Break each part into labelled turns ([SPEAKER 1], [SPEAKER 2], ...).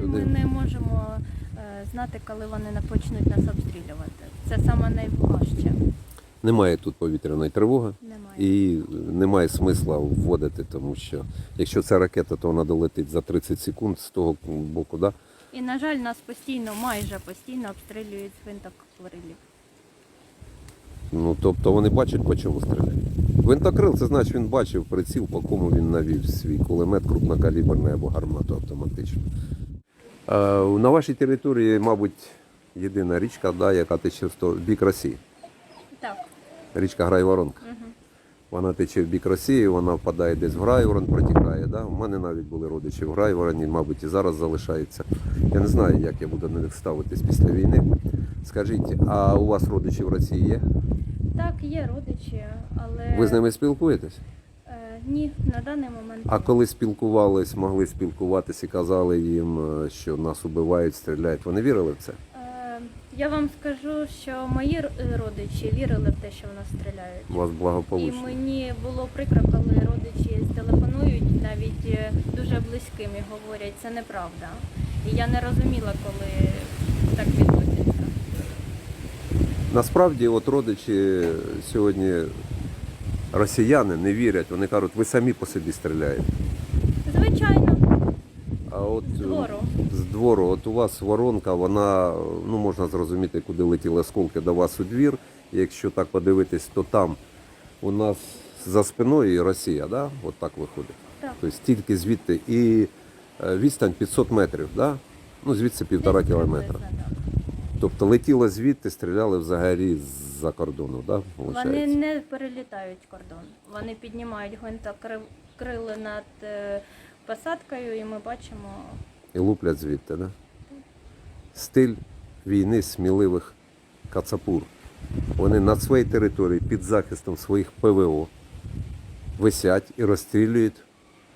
[SPEAKER 1] ми
[SPEAKER 2] сюди.
[SPEAKER 1] не можемо е, знати, коли вони почнуть нас обстрілювати. Це саме найважче.
[SPEAKER 2] Немає тут повітряної тривоги.
[SPEAKER 1] Немає.
[SPEAKER 2] І немає смисла вводити, тому що якщо це ракета, то вона долетить за 30 секунд з того боку, да?
[SPEAKER 1] І, на жаль, нас постійно, майже постійно обстрілюють з гвинтокрилів.
[SPEAKER 2] Ну тобто вони бачать, по чому стріляють. Гвинтокрил, це значить він бачив приціл, по кому він навів свій кулемет крупнокаліберний або гармату автоматично. Е, на вашій території, мабуть, єдина річка, да, яка тече в бік Росії.
[SPEAKER 1] Так.
[SPEAKER 2] Річка Грайворонка.
[SPEAKER 1] Угу.
[SPEAKER 2] Вона тече в бік Росії, вона впадає десь в Грайворон, протікає. Да? У мене навіть були родичі в Грайвороні, мабуть, і зараз залишаються. Я не знаю, як я буду до них ставитись після війни. Скажіть, а у вас родичі в Росії є?
[SPEAKER 1] Так, є родичі, але
[SPEAKER 2] Ви з ними спілкуєтесь?
[SPEAKER 1] Е, ні, на даний момент.
[SPEAKER 2] А коли спілкувались, могли спілкуватись і казали їм, е, що нас убивають, стріляють, вони вірили в це?
[SPEAKER 1] Е, я вам скажу, що мої родичі вірили в те, що в нас стріляють.
[SPEAKER 2] У вас
[SPEAKER 1] І мені було прикро, коли родичі телефонують навіть е, дуже близьким і говорять, це неправда. І я не розуміла, коли так відбудеться.
[SPEAKER 2] Насправді, от родичі сьогодні росіяни не вірять, вони кажуть, ви самі по собі стріляєте.
[SPEAKER 1] Звичайно,
[SPEAKER 2] А от
[SPEAKER 1] з двору.
[SPEAKER 2] з двору, от у вас воронка, вона ну можна зрозуміти, куди летіли осколки до вас у двір. Якщо так подивитись, то там у нас за спиною і Росія, да? от так виходить.
[SPEAKER 1] Так.
[SPEAKER 2] Тобто тільки звідти і е, відстань 500 метрів, да? ну звідси півтора кілометра. Тобто летіло звідти, стріляли взагалі з-за кордону, да?
[SPEAKER 1] Вони
[SPEAKER 2] виходить?
[SPEAKER 1] не перелітають кордон. Вони піднімають гвинтокрили над е, посадкою, і ми бачимо
[SPEAKER 2] І луплять звідти, да? Стиль війни сміливих кацапур. Вони на своїй території під захистом своїх ПВО висять і розстрілюють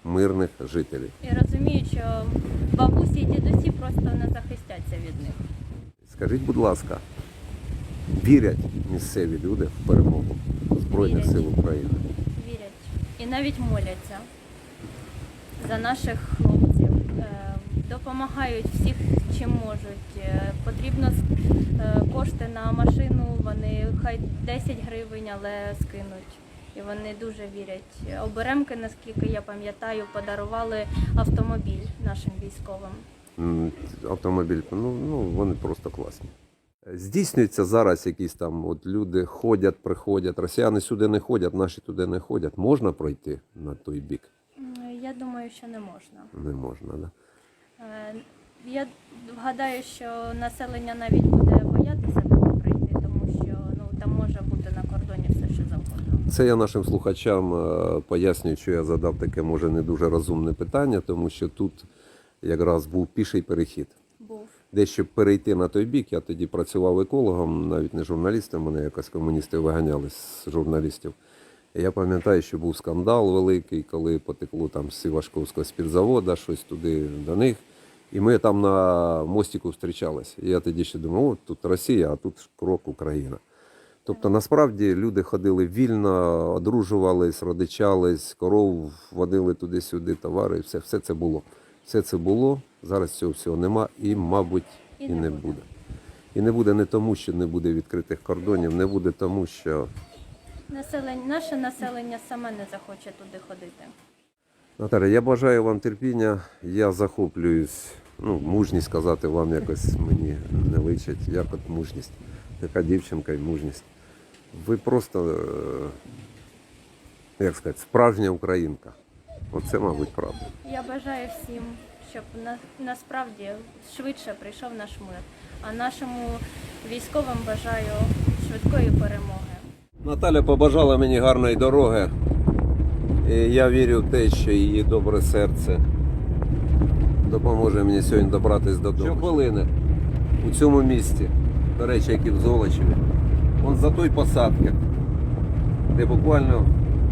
[SPEAKER 2] мирних жителів.
[SPEAKER 1] і розуміють, що бабусі і дідусі просто не.
[SPEAKER 2] Скажіть, будь ласка, вірять місцеві люди в перемогу Збройних
[SPEAKER 1] Вірять.
[SPEAKER 2] сил України?
[SPEAKER 1] Вірять і навіть моляться за наших хлопців, Е, допомагають всіх, чим можуть. Е, Потрібно е, кошти на машину, вони хай 10 гривень, але скинуть. І вони дуже вірять. Оберемки, наскільки я пам'ятаю, подарували автомобіль нашим військовим.
[SPEAKER 2] Автомобіль, ну, ну вони просто класні. Здійснюється зараз якісь там, от люди ходять, приходять, росіяни сюди не ходять, наші туди не ходять. Можна пройти на той бік?
[SPEAKER 1] Я думаю, що не можна.
[SPEAKER 2] Не можна, да?
[SPEAKER 1] Е, Я гадаю, що населення навіть буде боятися туди прийти, тому що ну там може бути на кордоні все що завгодно.
[SPEAKER 2] Це я нашим слухачам е, пояснюю, що я задав таке, може, не дуже розумне питання, тому що тут якраз був піший перехід.
[SPEAKER 1] Був
[SPEAKER 2] Де щоб перейти на той бік, я тоді працював екологом, навіть не журналістом, мене якось комуністи виганяли з журналістів. Я пам'ятаю, що був скандал великий, коли потекло там з Івашковського спіртзавода, щось туди до них. І ми там на мостику зустрічалися. І я тоді ще думав, о, тут Росія, а тут крок Україна. Тобто насправді люди ходили вільно, одружувались, родичались, коров водили туди-сюди, товари, все, все це було. Все це було, зараз цього всього нема і, мабуть, і, не буде. І не буде не тому, що не буде відкритих кордонів, не буде тому, що
[SPEAKER 1] населення, наше населення саме не захоче туди ходити.
[SPEAKER 2] Наталя, я бажаю вам терпіння. Я захоплююсь. Ну, мужність сказати вам якось мені не личить. Як от мужність. Яка дівчинка і мужність. Ви просто, е, як сказати, справжня українка. Оце, мабуть, правда.
[SPEAKER 1] Я бажаю всім, щоб на, насправді швидше прийшов наш мир. А нашому військовим бажаю швидкої перемоги.
[SPEAKER 2] Наталя побажала мені гарної дороги. І я вірю в те, що її добре серце допоможе мені сьогодні добратися додому. Щохвилини у цьому місті, до речі, як і в Золочеві, он за той посадки, де буквально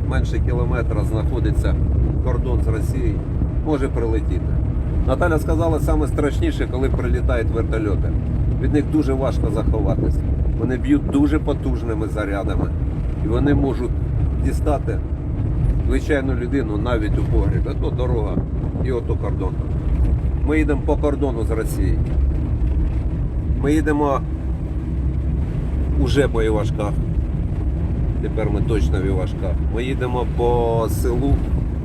[SPEAKER 2] менше кілометра знаходиться кордон з Росією, може прилетіти. Наталя сказала, саме страшніше, коли прилітають вертольоти. Від них дуже важко заховатися. Вони б'ють дуже потужними зарядами. І вони можуть дістати звичайну людину навіть у погріб. Ото дорога і ото кордон. Ми їдемо по кордону з Росією. Ми їдемо уже по Івашках. Тепер ми точно в Івашках. Ми їдемо по селу,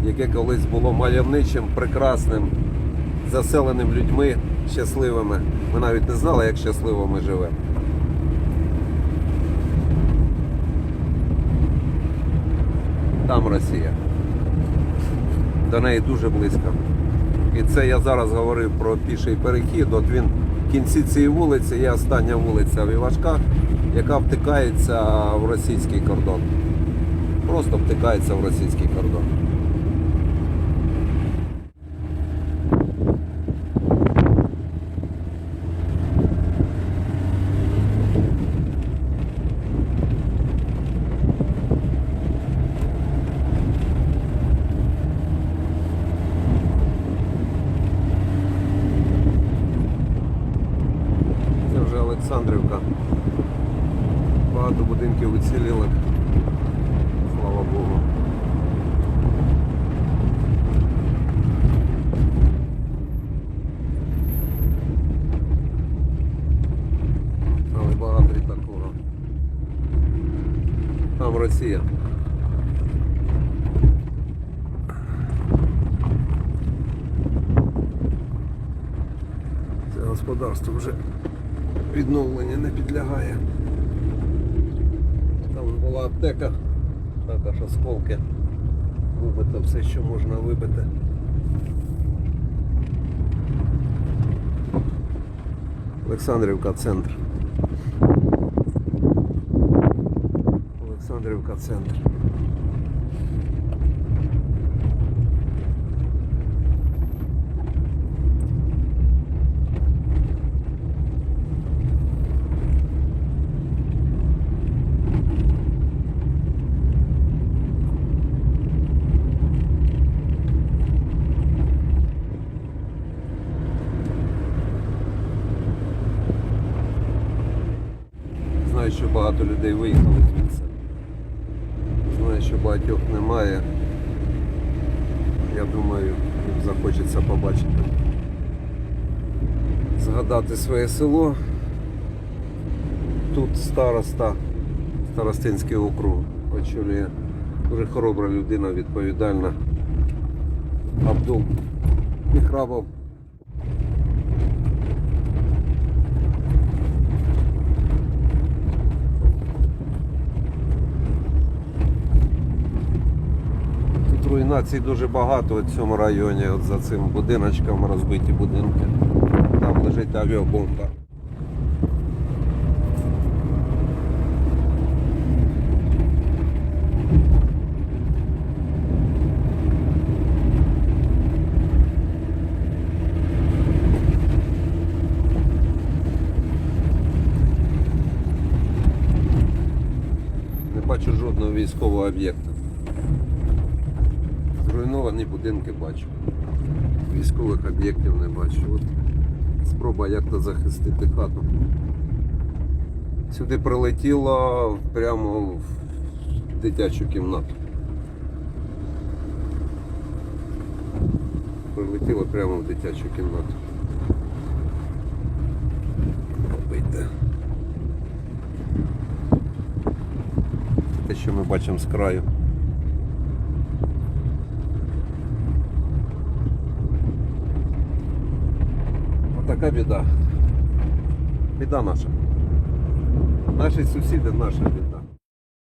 [SPEAKER 2] яке колись було мальовничим, прекрасним, заселеним людьми, щасливими. Ми навіть не знали, як щасливо ми живемо. Там Росія. До неї дуже близько. І це я зараз говорив про піший перехід. От він в кінці цієї вулиці є остання вулиця в Івашках, яка втикається в російський кордон. Просто втикається в російський кордон. Це вже Олександрівка. Багато будинків уціліли. Слава Богу. Але багато і такого. Там Росія. Це господарство вже відновлення не підлягає. Там була аптека, також осколки. Вибито все, що можна вибити. Олександрівка центр. Олександрівка центр. Знаю, що багато людей виїхали звідси. Знаю, що багатьох немає. Я думаю, їм захочеться побачити. Згадати своє село. Тут староста, старостинський округ очолює дуже хоробра людина, відповідальна. Абдул Міхрабов. Тут руйнацій дуже багато в цьому районі, от за цим будиночком розбиті будинки. Там лежить авіабомба. Не бачу жодного військового об'єкта. Зруйновані будинки бачу. Військових об'єктів не бачу. От спроба як-то захистити хату. Сюди прилетіло прямо в дитячу кімнату. Прилетіло прямо в дитячу кімнату. Те, що ми бачимо з краю. Отака біда. Біда наша. Наші сусіди наша біда.